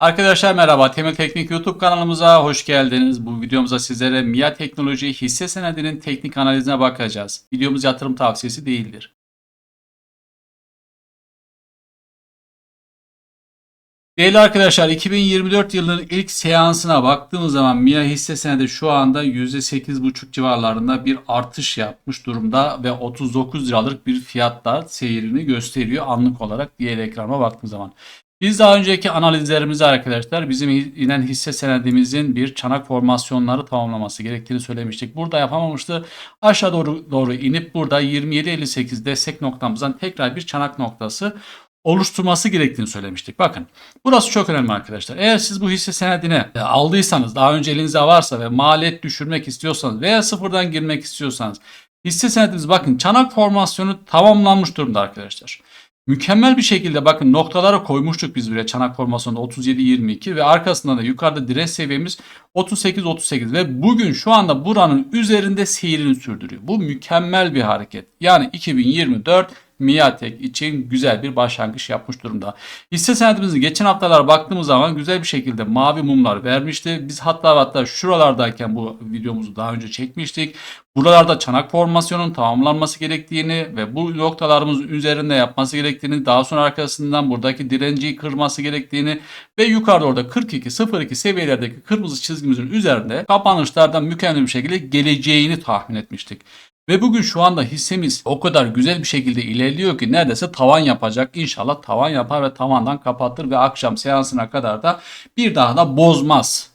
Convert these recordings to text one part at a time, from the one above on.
Arkadaşlar merhaba. Temel Teknik YouTube kanalımıza hoş geldiniz. Bu videomuzda sizlere MIA Teknoloji hisse senedinin teknik analizine bakacağız. Videomuz yatırım tavsiyesi değildir. Değerli arkadaşlar 2024 yılının ilk seansına baktığımız zaman MIA hisse senedi şu anda %8,5 civarlarında bir artış yapmış durumda ve 39 liralık bir fiyatla seyrini gösteriyor anlık olarak diğer ekrana baktığımız zaman. Biz daha önceki analizlerimizde arkadaşlar bizim inen hisse senedimizin bir çanak formasyonları tamamlaması gerektiğini söylemiştik. Burada yapamamıştı. Aşağı doğru doğru inip burada 27.58 destek noktamızdan tekrar bir çanak noktası oluşturması gerektiğini söylemiştik. Bakın burası çok önemli arkadaşlar. Eğer siz bu hisse senedini e, aldıysanız daha önce elinizde varsa ve maliyet düşürmek istiyorsanız veya sıfırdan girmek istiyorsanız hisse senediniz bakın çanak formasyonu tamamlanmış durumda arkadaşlar. Mükemmel bir şekilde bakın noktalara koymuştuk biz buraya çanak formasyonunda 37-22 ve arkasında da yukarıda direnç seviyemiz 38-38 ve bugün şu anda buranın üzerinde seyrini sürdürüyor. Bu mükemmel bir hareket. Yani 2024 Miatek için güzel bir başlangıç yapmış durumda. Hisse senedimizin geçen haftalar baktığımız zaman güzel bir şekilde mavi mumlar vermişti. Biz hatta hatta şuralardayken bu videomuzu daha önce çekmiştik. Buralarda çanak formasyonun tamamlanması gerektiğini ve bu noktalarımızın üzerinde yapması gerektiğini, daha sonra arkasından buradaki direnciyi kırması gerektiğini ve yukarıda orada 42-02 seviyelerdeki kırmızı çizgimizin üzerinde kapanışlardan mükemmel bir şekilde geleceğini tahmin etmiştik. Ve bugün şu anda hissemiz o kadar güzel bir şekilde ilerliyor ki neredeyse tavan yapacak. İnşallah tavan yapar ve tavandan kapatır ve akşam seansına kadar da bir daha da bozmaz.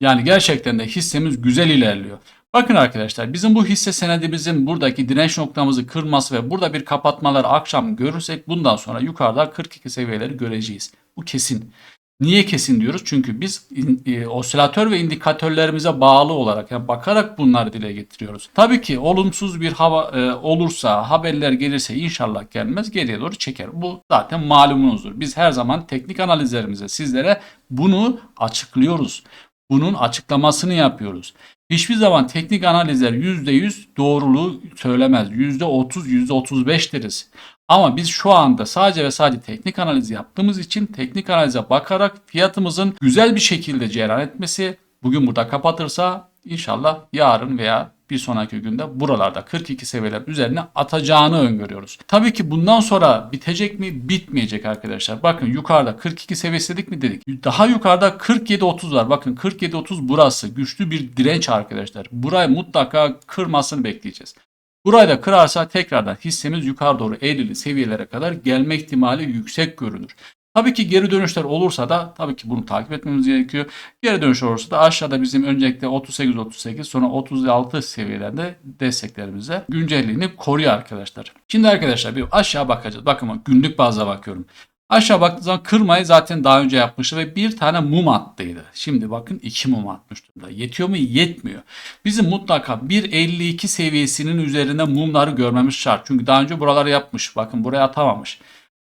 Yani gerçekten de hissemiz güzel ilerliyor. Bakın arkadaşlar bizim bu hisse senedimizin buradaki direnç noktamızı kırması ve burada bir kapatmaları akşam görürsek bundan sonra yukarıda 42 seviyeleri göreceğiz. Bu kesin. Niye kesin diyoruz? Çünkü biz e, osilatör ve indikatörlerimize bağlı olarak yani bakarak bunları dile getiriyoruz. Tabii ki olumsuz bir hava e, olursa, haberler gelirse inşallah gelmez geriye doğru çeker. Bu zaten malumunuzdur. Biz her zaman teknik analizlerimize sizlere bunu açıklıyoruz. Bunun açıklamasını yapıyoruz. Hiçbir zaman teknik analizler %100 doğruluğu söylemez. %30, %35 deriz. Ama biz şu anda sadece ve sadece teknik analiz yaptığımız için teknik analize bakarak fiyatımızın güzel bir şekilde cereyan etmesi bugün burada kapatırsa inşallah yarın veya bir sonraki günde buralarda 42 seviyeler üzerine atacağını öngörüyoruz. Tabii ki bundan sonra bitecek mi? Bitmeyecek arkadaşlar. Bakın yukarıda 42 seviyesi dedik mi dedik. Daha yukarıda 47-30 var. Bakın 47-30 burası. Güçlü bir direnç arkadaşlar. Burayı mutlaka kırmasını bekleyeceğiz. Burayı da kırarsa tekrardan hissemiz yukarı doğru eğrili seviyelere kadar gelme ihtimali yüksek görünür. Tabii ki geri dönüşler olursa da tabii ki bunu takip etmemiz gerekiyor. Geri dönüş olursa da aşağıda bizim öncelikle 38-38 sonra 36 seviyelerinde desteklerimize güncelliğini koruyor arkadaşlar. Şimdi arkadaşlar bir aşağı bakacağız. Bakın günlük bazda bakıyorum. Aşağı baktığınız zaman kırmayı zaten daha önce yapmıştı ve bir tane mum attıydı. Şimdi bakın iki mum atmış durumda. Yetiyor mu? Yetmiyor. Bizim mutlaka 1.52 seviyesinin üzerinde mumları görmemiz şart. Çünkü daha önce buraları yapmış. Bakın buraya atamamış.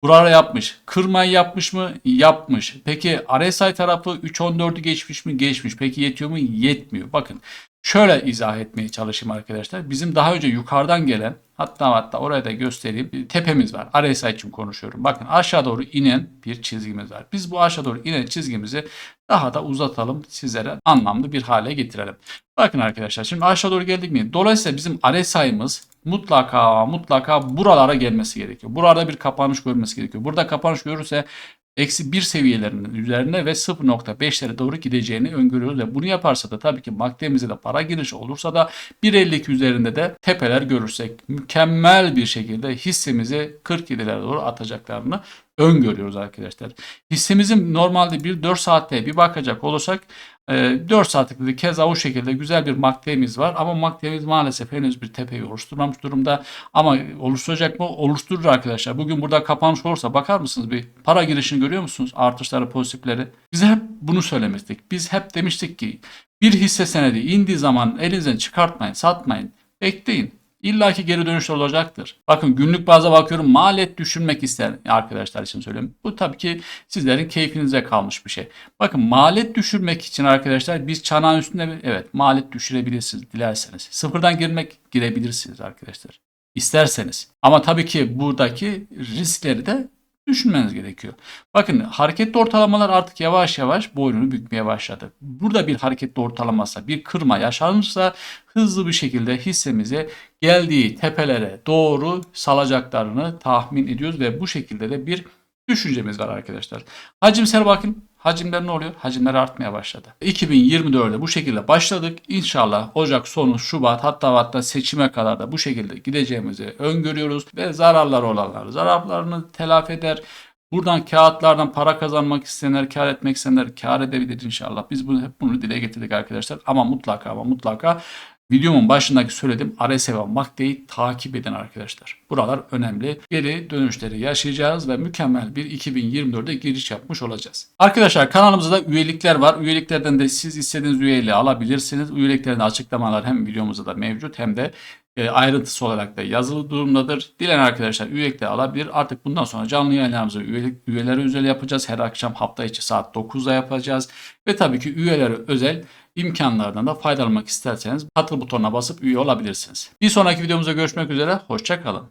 Buraları yapmış. Kırmayı yapmış mı? Yapmış. Peki RSI tarafı 3.14'ü geçmiş mi? Geçmiş. Peki yetiyor mu? Yetmiyor. Bakın şöyle izah etmeye çalışayım arkadaşlar. Bizim daha önce yukarıdan gelen hatta hatta oraya da göstereyim. Bir tepemiz var. RSI için konuşuyorum. Bakın aşağı doğru inen bir çizgimiz var. Biz bu aşağı doğru inen çizgimizi daha da uzatalım. Sizlere anlamlı bir hale getirelim. Bakın arkadaşlar şimdi aşağı doğru geldik mi? Dolayısıyla bizim RSI'mız mutlaka mutlaka buralara gelmesi gerekiyor. Burada bir kapanış görmesi gerekiyor. Burada kapanış görürse eksi 1 seviyelerinin üzerine ve 0.5'lere doğru gideceğini öngörüyoruz. Ve bunu yaparsa da tabii ki makdemize de para girişi olursa da 1.52 üzerinde de tepeler görürsek mükemmel bir şekilde hissemizi 47'lere doğru atacaklarını öngörüyoruz arkadaşlar. Hissemizin normalde bir 4 saatte bir bakacak olursak 4 saatlik de keza o şekilde güzel bir makdemiz var ama makdemiz maalesef henüz bir tepeyi oluşturmamış durumda ama oluşturacak mı? Oluşturur arkadaşlar. Bugün burada kapanmış olursa bakar mısınız bir para girişini görüyor musunuz? Artışları, pozitifleri. Biz hep bunu söylemiştik. Biz hep demiştik ki bir hisse senedi indiği zaman elinizden çıkartmayın, satmayın. Bekleyin. İlla ki geri dönüşler olacaktır. Bakın günlük bazda bakıyorum maliyet düşürmek ister arkadaşlar için söylüyorum. Bu tabii ki sizlerin keyfinize kalmış bir şey. Bakın maliyet düşürmek için arkadaşlar biz çanağın üstünde evet maliyet düşürebilirsiniz dilerseniz. Sıfırdan girmek girebilirsiniz arkadaşlar. İsterseniz. Ama tabii ki buradaki riskleri de düşünmeniz gerekiyor. Bakın hareketli ortalamalar artık yavaş yavaş boynunu bükmeye başladı. Burada bir hareketli ortalamasa, bir kırma yaşanırsa hızlı bir şekilde hissemize geldiği tepelere doğru salacaklarını tahmin ediyoruz ve bu şekilde de bir düşüncemiz var arkadaşlar. Hacimsel bakın hacimler ne oluyor? Hacimler artmaya başladı. 2024'de bu şekilde başladık. İnşallah Ocak sonu Şubat hatta hatta seçime kadar da bu şekilde gideceğimizi öngörüyoruz ve zararları olanlar zararlarını telafi eder. Buradan kağıtlardan para kazanmak isteyenler, kar etmek isteyenler kar edebilir inşallah. Biz bunu hep bunu dile getirdik arkadaşlar. Ama mutlaka ama mutlaka Videomun başındaki söylediğim RSI ve MACD'yi takip edin arkadaşlar. Buralar önemli. Geri dönüşleri yaşayacağız ve mükemmel bir 2024'e giriş yapmış olacağız. Arkadaşlar kanalımızda üyelikler var. Üyeliklerden de siz istediğiniz üyeliği alabilirsiniz. Üyeliklerin açıklamalar hem videomuzda da mevcut hem de e, ayrıntısı olarak da yazılı durumdadır. Dilen arkadaşlar üyelik de alabilir. Artık bundan sonra canlı yayınlarımızı üyelik, üyelere özel yapacağız. Her akşam hafta içi saat 9'da yapacağız. Ve tabii ki üyelere özel imkanlardan da faydalanmak isterseniz katıl butonuna basıp üye olabilirsiniz. Bir sonraki videomuzda görüşmek üzere. Hoşçakalın.